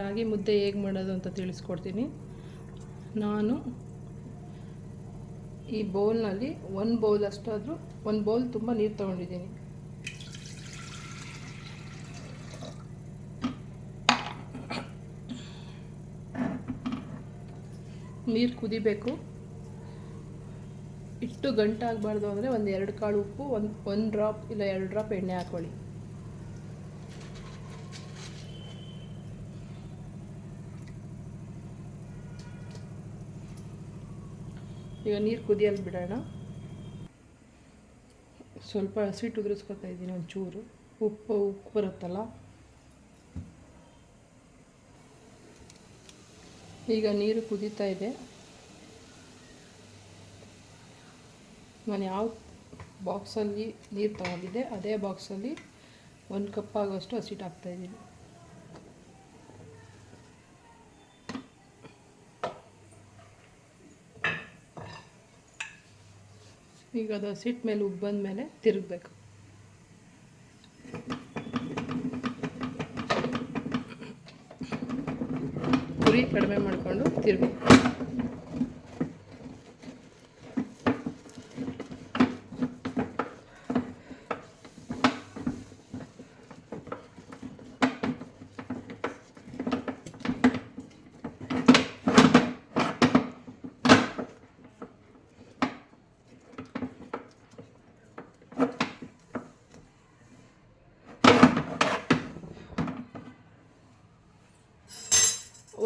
ರಾಗಿ ಮುದ್ದೆ ಹೇಗೆ ಮಾಡೋದು ಅಂತ ತಿಳಿಸ್ಕೊಡ್ತೀನಿ. ನಾನು ಈ ಬೌಲ್ನಲ್ಲಿ ಒಂದು ಬೌಲ್ ಅಷ್ಟಾದರೂ, ಒಂದು ಬೌಲ್ ತುಂಬ ನೀರು ತೊಗೊಂಡಿದ್ದೀನಿ. ನೀರು ಕುದಿಬೇಕು. ಇಟ್ಟು ಗಂಟಾಗಬಾರ್ದು ಅಂದರೆ ಒಂದು ಎರಡು ಕಾಳು ಉಪ್ಪು, ಒಂದು ಒಂದು ಡ್ರಾಪ್ ಇಲ್ಲ ಎರಡು ಡ್ರಾಪ್ ಎಣ್ಣೆ ಹಾಕ್ಕೊಳ್ಳಿ ಈಗ ನೀರು ಕುದಿಯಲು ಬಿಡೋಣ ಸ್ವಲ್ಪ ಹಸಿಟ್ಟು ಉದುರಿಸ್ಕೊತಾ ಇದ್ದೀನಿ ಒಂಚೂರು. ಉಪ್ಪು ಉಪ್ಪು ಬರುತ್ತಲ್ಲ? ಈಗ ನೀರು ಕುದೀತಾ ಇದೆ. ನಾನು ಯಾವ ಬಾಕ್ಸಲ್ಲಿ ನೀರು ತಗೊಂಡಿದ್ದೆ, ಅದೇ ಬಾಕ್ಸಲ್ಲಿ ಒಂದು ಕಪ್ ಆಗೋಷ್ಟು ಹಸಿಟ್ಟು ಹಾಕ್ತಾಯಿದ್ದೀನಿ ಈಗ ಅದು ಹಸಿಟ್ಟು ಮೇಲೆ ಉಬ್ಬು ಬಂದ ಮೇಲೆ ತಿರುಗಬೇಕು ಕಡಿಮೆ ಮಾಡಿಕೊಂಡು ತಿರುಗಿ.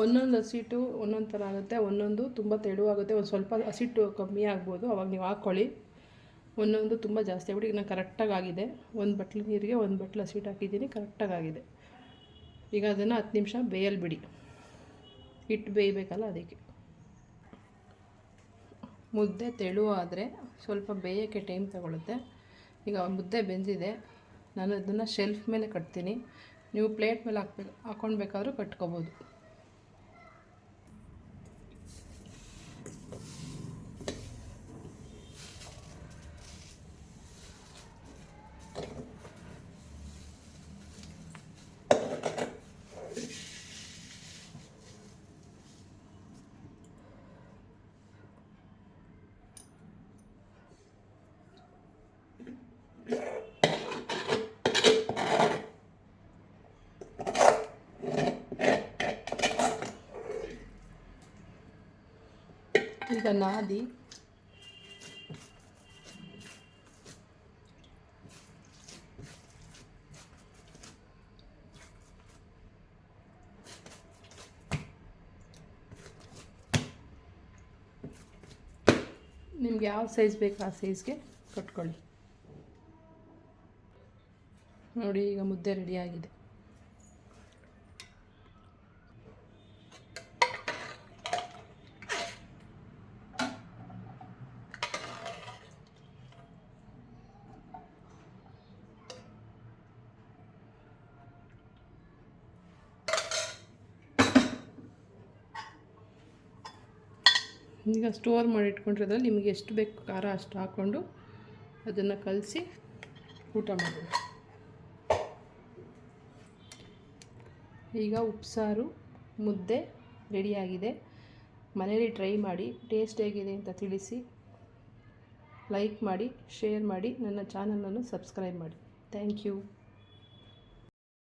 ಒಂದೊಂದು ಹಸಿಟ್ಟು ಒಂದೊಂದು ಥರ ಆಗುತ್ತೆ, ಒಂದೊಂದು ತುಂಬ ತೆಳುವಾಗುತ್ತೆ ಒಂದು ಸ್ವಲ್ಪ ಹಸಿಟ್ಟು ಕಮ್ಮಿ ಆಗ್ಬೋದು, ಅವಾಗ ನೀವು ಹಾಕ್ಕೊಳ್ಳಿ ಒಂದೊಂದು ತುಂಬ ಜಾಸ್ತಿ ಆಗ್ಬಿಟ್ಟು ಈಗ ನಾನು ಕರೆಕ್ಟಾಗಿ ಆಗಿದೆ. ಒಂದು ಬಟ್ಲು ನೀರಿಗೆ ಒಂದು ಬಟ್ಲು ಹಸಿಟ್ಟು ಹಾಕಿದ್ದೀನಿ ಕರೆಕ್ಟಾಗಿ ಆಗಿದೆ. ಈಗ ಅದನ್ನು ಹತ್ತು ನಿಮಿಷ ಬೇಯಲ್ ಬಿಡಿ ಹಿಟ್ಟು ಬೇಯಬೇಕಲ್ಲ ಅದಕ್ಕೆ. ಮುದ್ದೆ ತೆಳು ಆದರೆ ಸ್ವಲ್ಪ ಬೇಯೋಕ್ಕೆ ಟೈಮ್ ತಗೊಳುತ್ತೆ. ಈಗ ಮುದ್ದೆ ಬೆಂದಿದೆ, ನಾನು ಅದನ್ನು ಶೆಲ್ಫ್ ಮೇಲೆ ಕಟ್ತೀನಿ. ನೀವು ಪ್ಲೇಟ್ ಮೇಲೆ ಹಾಕ್ಬೇಕು ಹಾಕ್ಕೊಳ್ಬೇಕಾದ್ರೂ ಕಟ್ಕೋಬೋದು. ಈಗ ನಾದಿ. ನಿಮ್ಗೆ ಯಾವ ಸೈಜ್ ಬೇಕು ಆ ಸೈಜ್ಗೆ ಕಟ್ಕೊಳ್ಳಿ. ನೋಡಿ ಈಗ ಮುದ್ದೆ ರೆಡಿಯಾಗಿದೆ ಈಗ ಸ್ಟೋರ್ ಮಾಡಿ ಇಟ್ಕೊಂಡಿರೋದ್ರಲ್ಲಿ ನಿಮಗೆ ಎಷ್ಟು ಬೇಕು ಖಾರ ಅಷ್ಟು ಹಾಕ್ಕೊಂಡು ಅದನ್ನು ಕಲಸಿ ಊಟ ಮಾಡಿ ಈಗ ಉಪ್ಸಾರು, ಮುದ್ದೆ ರೆಡಿಯಾಗಿದೆ ಮನೇಲಿ ಟ್ರೈ ಮಾಡಿ ಟೇಸ್ಟ್ ಹೇಗಿದೆ ಅಂತ ತಿಳಿಸಿ ಲೈಕ್ ಮಾಡಿ ಶೇರ್ ಮಾಡಿ, ನನ್ನ ಚಾನಲನ್ನು ಸಬ್ಸ್ಕ್ರೈಬ್ ಮಾಡಿ. Thank you